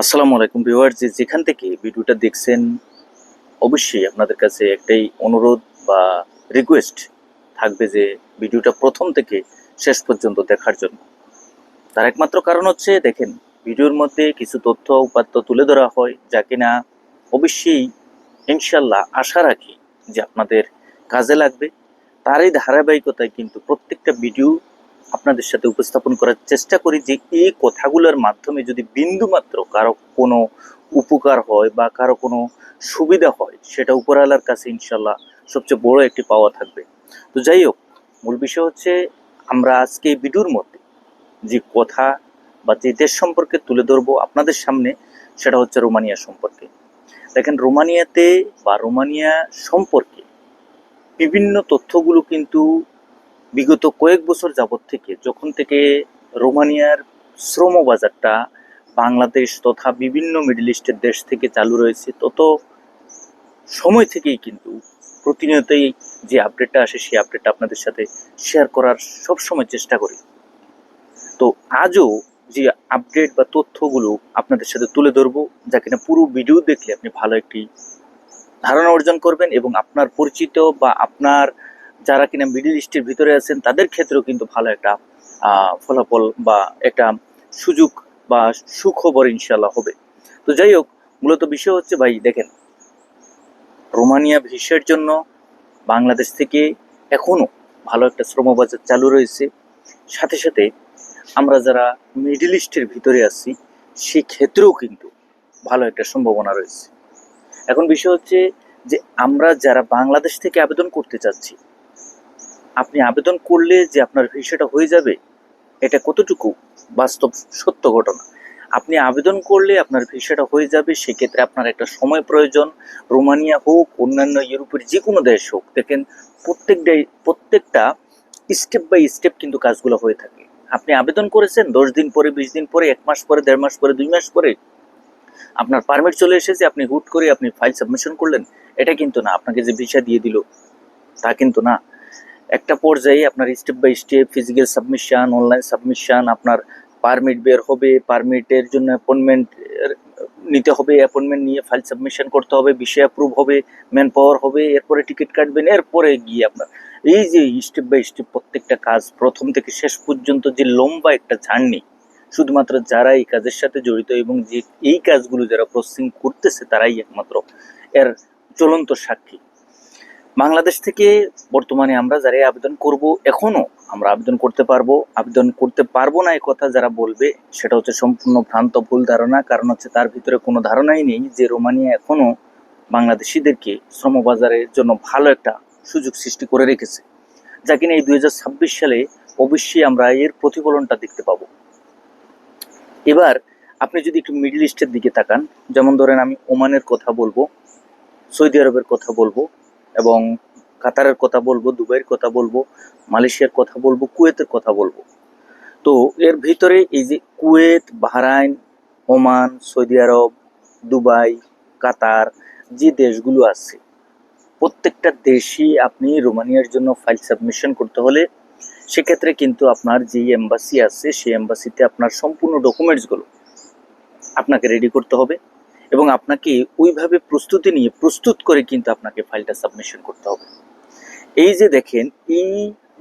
আসসালামু আলাইকুম ভিউয়ার যে যেখান থেকে ভিডিওটা দেখছেন, অবশ্যই আপনাদের কাছে একটাই অনুরোধ বা রিকোয়েস্ট থাকবে যে ভিডিওটা প্রথম থেকে শেষ পর্যন্ত দেখার জন্য। তার একমাত্র কারণ হচ্ছে, দেখেন, ভিডিওর মধ্যে কিছু তথ্য, উপাত্ত তুলে ধরা হয়, যা কিনা অবশ্যই ইনশাল্লাহ আশা রাখি যে আপনাদের কাজে লাগবে। তারই ধারাবাহিকতায় কিন্তু প্রত্যেকটা ভিডিও আপনাদের সাথে উপস্থাপন করার চেষ্টা করি যে এই কথাগুলোর মাধ্যমে যদি বিন্দুমাত্র কারও কোনো উপকার হয় বা কারও কোনো সুবিধা হয়, সেটা উপরওয়ালার কাছে ইনশাল্লাহ সবচেয়ে বড় একটি পাওয়া থাকবে। তো যাই হোক, মূল বিষয় হচ্ছে আমরা আজকে এই মধ্যে যে কথা বা যে দেশ সম্পর্কে তুলে ধরবো আপনাদের সামনে, সেটা হচ্ছে রোমানিয়া সম্পর্কে। দেখেন, রোমানিয়াতে বা রোমানিয়া সম্পর্কে বিভিন্ন তথ্যগুলো কিন্তু বিগত কয়েক বছর যাবত থেকে যখন থেকে রোমানিয়ার শ্রম বাজারটা বাংলাদেশ তথা বিভিন্ন মিডল ইস্টের দেশ থেকে চালু রয়েছে, তত সময় থেকেই কিন্তু প্রতিনিয়তই যে আপডেটটা আসে সেই আপডেটটা আপনাদের সাথে শেয়ার করার সব সময় চেষ্টা করি। তো আজও যে আপডেট বা তথ্যগুলো আপনাদের সাথে তুলে ধরবো, যা কিনা পুরো ভিডিও দেখলে আপনি ভালো একটি ধারণা অর্জন করবেন এবং আপনার পরিচিত বা আপনার যারা কিনা মিডিল ইস্টের ভিতরে আছেন, তাদের ক্ষেত্রেও কিন্তু ভালো একটা ফলাফল বা একটা সুযোগ বা সুখবর ইনশাল্লাহ হবে। তো যাই হোক, মূলত বিষয় হচ্ছে ভাই, দেখেন, রোমানিয়া ভিসার জন্য বাংলাদেশ থেকে এখনও ভালো একটা শ্রমবাজার চালু রয়েছে। সাথে সাথে আমরা যারা মিডিল ইস্টের ভিতরে আছি সেই ক্ষেত্রেও কিন্তু ভালো একটা সম্ভাবনা রয়েছে। এখন বিষয় হচ্ছে যে আমরা যারা বাংলাদেশ থেকে আবেদন করতে চাচ্ছি আপনি আবেদন করলে যে আপনার ভিসাটা হয়ে যাবে, এটা কতটুকু বাস্তব সত্য ঘটনা? আপনি আবেদন করলে আপনার ভিসাটা হয়ে যাবে, সেক্ষেত্রে আপনার একটা সময় প্রয়োজন। রোমানিয়া হোক, অন্যান্য ইউরোপের যে কোনো দেশ হোক, দেখেন প্রত্যেকটাই প্রত্যেকটা স্টেপ বাই স্টেপ কিন্তু কাজগুলো হয়ে থাকে। আপনি আবেদন করেছেন, দশ দিন পরে, বিশ দিন পরে, এক মাস পরে, দেড় মাস পরে, দুই মাস পরে, আপনার পারমিট চলে এসেছে, আপনি হুট করে আপনি ফাইল সাবমিশন করলেন, এটা কিন্তু না, আপনাকে যে ভিসা দিয়ে দিল, তা কিন্তু না। একটা পর্যায়ে আপনার step by step physical submission online submission আপনার পারমিট বের হবে পারমিটের জন্য অ্যাপয়েন্টমেন্ট নিতে হবে অ্যাপয়েন্টমেন্ট নিয়ে ফাইল সাবমিশন করতে হবে, বিষয় অ্যাপ্রুভ হবে ম্যান পাওয়ার হবে, এরপরে টিকিট কাটবেন, এরপরে গিয়ে আপনার, এই যে স্টেপ বাই স্টেপ প্রত্যেকটা কাজ প্রথম থেকে শেষ পর্যন্ত যে লম্বা একটা জার্নি শুধুমাত্র যারা এই কাজের সাথে জড়িত এবং যে এই কাজগুলো যারা প্রসেসিং করতেছে তারাই একমাত্র, এর চলন্ত সাক্ষী। বাংলাদেশ থেকে বর্তমানে আমরা যারা আবেদন করব, এখনও আমরা আবেদন করতে পারব। আবেদন করতে পারব না এই কথা যারা বলবে, সেটা হচ্ছে সম্পূর্ণ ভ্রান্ত, ভুল ধারণা। কারণ হচ্ছে তার ভিতরে কোনো ধারণাই নেই যে রোমানিয়া এখনও বাংলাদেশিদেরকে শ্রমবাজারের জন্য ভালো একটা সুযোগ সৃষ্টি করে রেখেছে। যা কিনা এই দুই হাজার ছাব্বিশ সালে অবশ্যই আমরা এর প্রতিফলনটা দেখতে পাবো। এবার আপনি যদি একটু মিডল ইস্টের দিকে তাকান, যেমন ধরেন আমি ওমানের কথা বলব, সৌদি আরবের কথা বলব এবং কাতারের কথা বলব, দুবাইয়ের কথা বলব, মালয়েশিয়ার কথা বলব, কুয়েতের কথা বলব। তো এর ভিতরে এই যে Kuwait, Bahrain, Oman, Saudi Arab, Dubai, Qatar যে দেশগুলো আছে, প্রত্যেকটা দেশই আপনি রোমানিয়ার জন্য ফাইল সাবমিশন করতে হলে সেক্ষেত্রে কিন্তু আপনার যে এম্বাসি আছে, সেই এম্বাসিতে আপনার সম্পূর্ণ ডকুমেন্টসগুলো আপনাকে রেডি করতে হবে। এবং আপনাকে ওইভাবে প্রস্তুতি নিয়ে প্রস্তুত করে কিন্তু আপনাকে ফাইলটা সাবমিশন করতে হবে। এই যে দেখেন, এই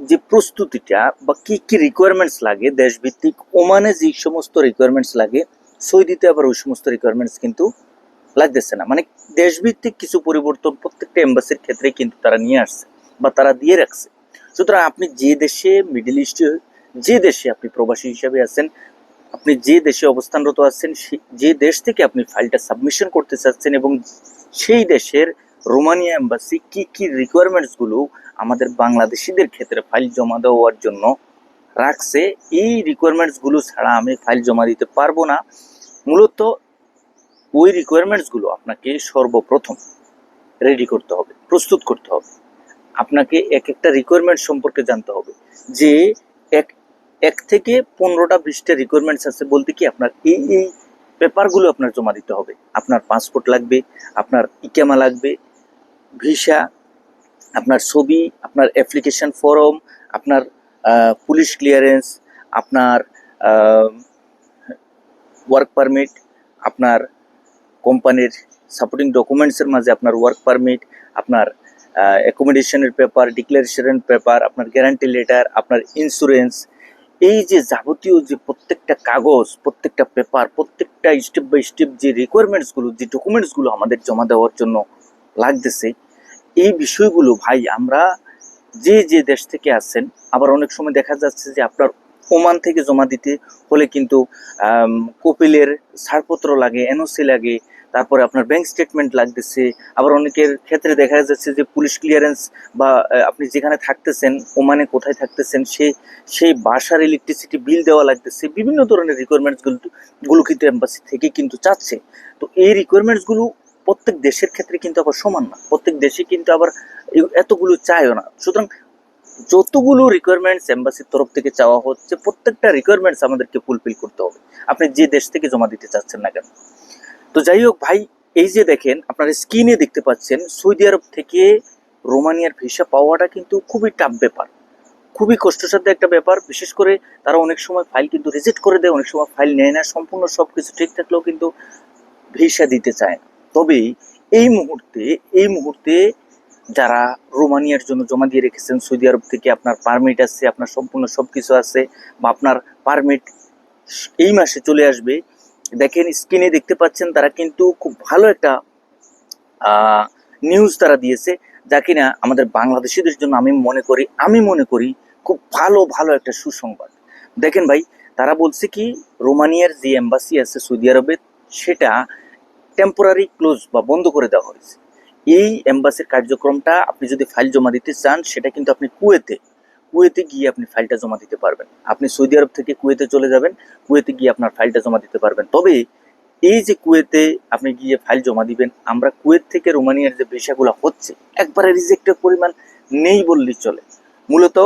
যে প্রস্তুতিটা বা কি কি রিকোয়ারমেন্টস লাগে দেশভিত্তিক, ওমানে যে সমস্ত রিকোয়ারমেন্টস লাগে, সৌদিতে আবার ওই সমস্ত রিকোয়ারমেন্টস কিন্তু লাগতেছে না। মানে দেশভিত্তিক কিছু পরিবর্তন প্রত্যেকটা এম্বাসির ক্ষেত্রে কিন্তু তারা নিয়ে আসছে বা তারা দিয়ে রাখছে। সুতরাং আপনি যে দেশে মিডিল ইস্টে যে দেশে আপনি প্রবাসী হিসাবে আছেন আপনি যে দেশে অবস্থানরত আছেন যে দেশ থেকে আপনি ফাইলটা সাবমিশন করতে চাচ্ছেন এবং সেই দেশের রোমানিয়া এম্বাসি কি কি রিকোয়ারমেন্টসগুলো আমাদের বাংলাদেশিদের ক্ষেত্রে ফাইল জমা দেওয়ার জন্য রাখছে, এই রিকোয়ারমেন্টসগুলো ছাড়া আমি ফাইল জমা দিতে পারব না। মূলত ওই রিকোয়ারমেন্টসগুলো আপনাকে সর্বপ্রথম রেডি করতে হবে, প্রস্তুত করতে হবে। আপনাকে এক একটা রিকোয়ারমেন্ট সম্পর্কে জানতে হবে যে এক এক থেকে পনেরোটা বিশটা রিকোয়ারমেন্টস আছে বলতে কি আপনার এই এই পেপারগুলো আপনার জমা দিতে হবে। আপনার পাসপোর্ট লাগবে, আপনার ইকামা লাগবে ভিসা আপনার ছবি, আপনার অ্যাপ্লিকেশন ফর্ম আপনার পুলিশ ক্লিয়ারেন্স আপনার ওয়ার্ক পারমিট আপনার কোম্পানির সাপোর্টিং ডকুমেন্টসের মাঝে আপনার ওয়ার্ক পারমিট আপনার অ্যাকোমোডেশনের পেপার ডিক্লারেশনের পেপার আপনার গ্যারান্টি লেটার আপনার ইন্স্যুরেন্স এই যে যাবতীয় যে প্রত্যেকটা কাগজ, প্রত্যেকটা পেপার প্রত্যেকটা স্টেপ বাই স্টেপ যে রিকোয়ারমেন্টসগুলো যে ডকুমেন্টসগুলো আমাদের জমা দেওয়ার জন্য লাগতেছে, এই বিষয়গুলো ভাই আমরা যে যে দেশ থেকে আসছেন, আবার অনেক সময় দেখা যাচ্ছে যে আপনার ওমান থেকে জমা দিতে হলে কিন্তু কপিলের ছাড়পত্র লাগে এনওসি লাগে তারপরে আপনার ব্যাংক স্টেটমেন্ট লাগতেছে। আবার অনেকের ক্ষেত্রে দেখা যাচ্ছে যে পুলিশ ক্লিয়ারেন্স বা আপনি যেখানে থাকতেছেন, ওমানে কোথায় থাকতেছেন, সে, সেই বাসার ইলেকট্রিসিটি বিল দেওয়া লাগতেছে। বিভিন্ন ধরনের রিকোয়ারমেন্টসগুলো গুলো কিন্তু এম্বাসি থেকে কিন্তু চাচ্ছে। তো এই রিকোয়ারমেন্টসগুলো প্রত্যেক দেশের ক্ষেত্রে কিন্তু আবার সমান না। প্রত্যেক দেশে কিন্তু আবার এতগুলো চায়ও না। সুতরাং যতগুলো রিকোয়ারমেন্টস এম্বাসির তরফ থেকে চাওয়া হচ্ছে, প্রত্যেকটা রিকোয়ারমেন্টস আমাদেরকে ফুলফিল করতে হবে। আপনি যে দেশ থেকে জমা দিতে চাচ্ছেন না কেন। তো যাই হোক ভাই, এই যে দেখেন, আপনার স্ক্রিনে দেখতে পাচ্ছেন, সৌদি আরব থেকে রোমানিয়ার ভিসা পাওয়াটা কিন্তু খুবই টাফ ব্যাপার। খুবই কষ্টসাধ্য একটা ব্যাপার, বিশেষ করে তারা অনেক সময় ফাইল কিন্তু রিজেক্ট করে দেয়, অনেক সময় ফাইল নেয় না, সম্পূর্ণ সব কিছু ঠিক থাকলেও কিন্তু ভিসা দিতে চায় না। তবে এই মুহূর্তে এই মুহূর্তে যারা রোমানিয়ার জন্য জমা দিয়ে রেখেছেন, সৌদি আরব থেকে আপনার পারমিট আছে, আপনার সম্পূর্ণ সব কিছু আছে, বা আপনার পারমিট এই মাসে চলে আসবে দেখেন স্ক্রিনে দেখতে পাচ্ছেন তারা কিন্তু খুব ভালো একটা নিউজ তারা দিয়েছে, যা কিনা আমাদের বাংলাদেশিদের জন্য আমি মনে করি, আমি মনে করি খুব ভালো ভালো একটা সুসংবাদ। দেখেন ভাই, তারা বলছে কি, রোমানিয়ার যে এম্বাসি আছে সৌদি আরবে, সেটা টেম্পোরারি ক্লোজ বা বন্ধ করে দেওয়া হয়েছে। এই এম্বাসির কার্যক্রমটা আপনি যদি ফাইল জমা দিতে চান, সেটা কিন্তু আপনি কুয়েতে কুয়েতে গিয়ে আপনি ফাইলটা জমা দিতে পারবেন। আপনি সৌদি আরব থেকে কুয়েতে চলে যাবেন, কুয়েতে গিয়ে আপনার ফাইলটা জমা দিতে পারবেন। তবে এই যে কুয়েতে আপনি গিয়ে ফাইল জমা দিবেন, আমরা কুয়েত থেকে রোমানিয়ার যে ভিসাগুলো হচ্ছে, একবারে রিজেক্টের পরিমাণ নেই বললেই চলে। মূলত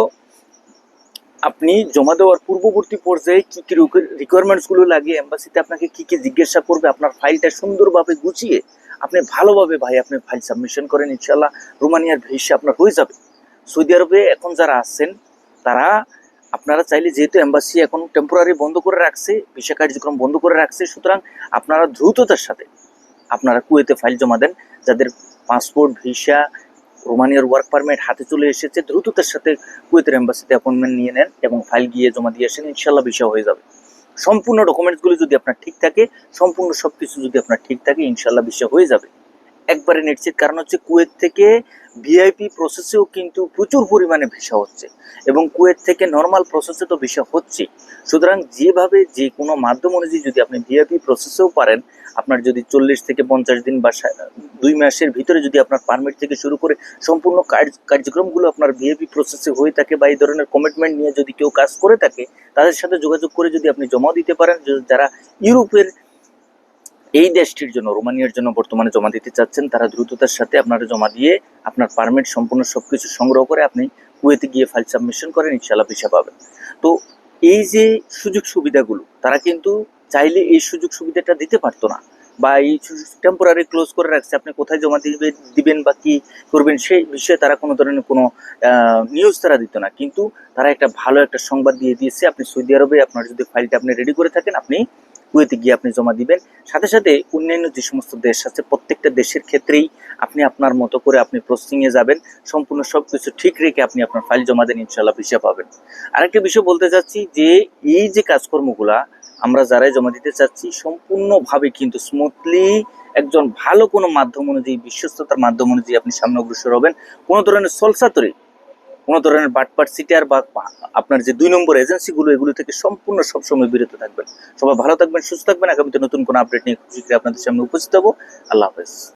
আপনি জমা দেওয়ার পূর্ববর্তী পর্যায়ে কি কি রিকোয়ারমেন্টসগুলো লাগে এম্বাসিতে আপনাকে কি কি জিজ্ঞাসা করবে, আপনার ফাইলটা সুন্দরভাবে গুছিয়ে, আপনি ভালোভাবে ভাই আপনি ফাইল সাবমিশন করেন ইনশাল্লাহ রোমানিয়ার ভিসা আপনার হয়ে যাবে। সৌদি আরবে এখন যারা আছেন, তারা আপনারা চাইলে যেহেতু এম্বাসি এখন টেম্পোরারি বন্ধ করে রাখছে ভিসা কার্যক্রম বন্ধ করে রাখছে, সুতরাং আপনারা দ্রুততার সাথে আপনারা কুয়েতে ফাইল জমা দেন, যাদের পাসপোর্ট ভিসা রোমানিয়ার ওয়ার্ক পারমিট হাতে চলে এসেছে, দ্রুততার সাথে কুয়েতের এম্বাসিতে অ্যাপয়েন্টমেন্ট নিয়ে নেন এবং ফাইল গিয়ে জমা দিয়ে আসেন ইনশাল্লাহ ভিসা হয়ে যাবে। সম্পূর্ণ ডকুমেন্টসগুলি যদি আপনার ঠিক থাকে, সম্পূর্ণ সব কিছু যদি আপনার ঠিক থাকে ইনশাল্লাহ ভিসা হয়ে যাবে। একবারে নিশ্চিত। কারণ হচ্ছে কুয়েত থেকে ভিআইপি প্রসেসেও কিন্তু প্রচুর পরিমাণে ভিসা হচ্ছে এবং কুয়েত থেকে নর্মাল প্রসেসে তো ভিসা হচ্ছে। সুতরাং যেভাবে যে কোনো মাধ্যম অনুযায়ী যদি আপনি ভিআইপি প্রসেসেও পারেন, আপনার যদি চল্লিশ থেকে পঞ্চাশ দিন বা দুই মাসের ভিতরে যদি আপনার পারমিট থেকে শুরু করে সম্পূর্ণ কার্য- কার্যক্রমগুলো আপনার ভিআইপি প্রসেসে হয়ে থাকে বা এই ধরনের কমিটমেন্ট নিয়ে যদি কেউ কাজ করে থাকে, তাদের সাথে যোগাযোগ করে যদি আপনি জমা দিতে পারেন যারা ইউরোপের এই দেশটির জন্য, রোমানিয়ার জন্য বর্তমানে জমা দিতে চাচ্ছেন, তারা দ্রুততার সাথে আপনারা জমা দিয়ে আপনার পারমিট সম্পূর্ণ সবকিছু সংগ্রহ করে আপনি কুয়েতে গিয়ে ফাইল সাবমিশন করেন ইনশাল্লাহ ভিসা পাবেন। তো এই যে সুযোগ সুবিধাগুলো, তারা কিন্তু চাইলে এই সুযোগ সুবিধাটা দিতে পারতো না বা এই টেম্পোরারি ক্লোজ করে রাখছে, আপনি কোথায় জমা দিবে, দিবেন বা কি করবেন, সেই বিষয়ে তারা কোনো ধরনের কোনো নিউজ তারা দিত না। কিন্তু তারা একটা ভালো একটা সংবাদ দিয়ে দিয়েছে, আপনি সৌদি আরবে আপনার যদি ফাইলটা আপনি রেডি করে থাকেন, আপনি কুয়েতে গিয়ে আপনি জমা দিবেন। সাথে সাথে অন্যান্য যে সমস্ত দেশ আছে, প্রত্যেকটা দেশের ক্ষেত্রেই আপনি আপনার মতো করে আপনি প্রসেসিংয়ে যাবেন। সম্পূর্ণ সব কিছু ঠিক রেখে আপনি আপনার ফাইল জমা দেন ইনশাল্লাহ ভিসা পাবেন। আরেকটা বিষয় বলতে চাচ্ছি যে, এই যে কাজকর্মগুলা আমরা যারাই জমা দিতে চাচ্ছি, সম্পূর্ণভাবে কিন্তু স্মুথলি একজন ভালো কোনো মাধ্যম অনুযায়ী, বিশ্বস্ততার মাধ্যম অনুযায়ী আপনি সামনে অগ্রসর হবেন। কোনো ধরনের সলসাতরি কোনো ধরনের বাটপাট সিটার বা আপনার যে দুই নম্বর এজেন্সিগুলো, এগুলো থেকে সম্পূর্ণ সবসময় বিরত থাকবেন। সবাই ভালো থাকবেন, সুস্থ থাকবেন। আগামীতে নতুন কোনো আপডেট নিয়ে খুশি আপনাদের সামনে উপস্থিত হব। আল্লাহ হাফেজ।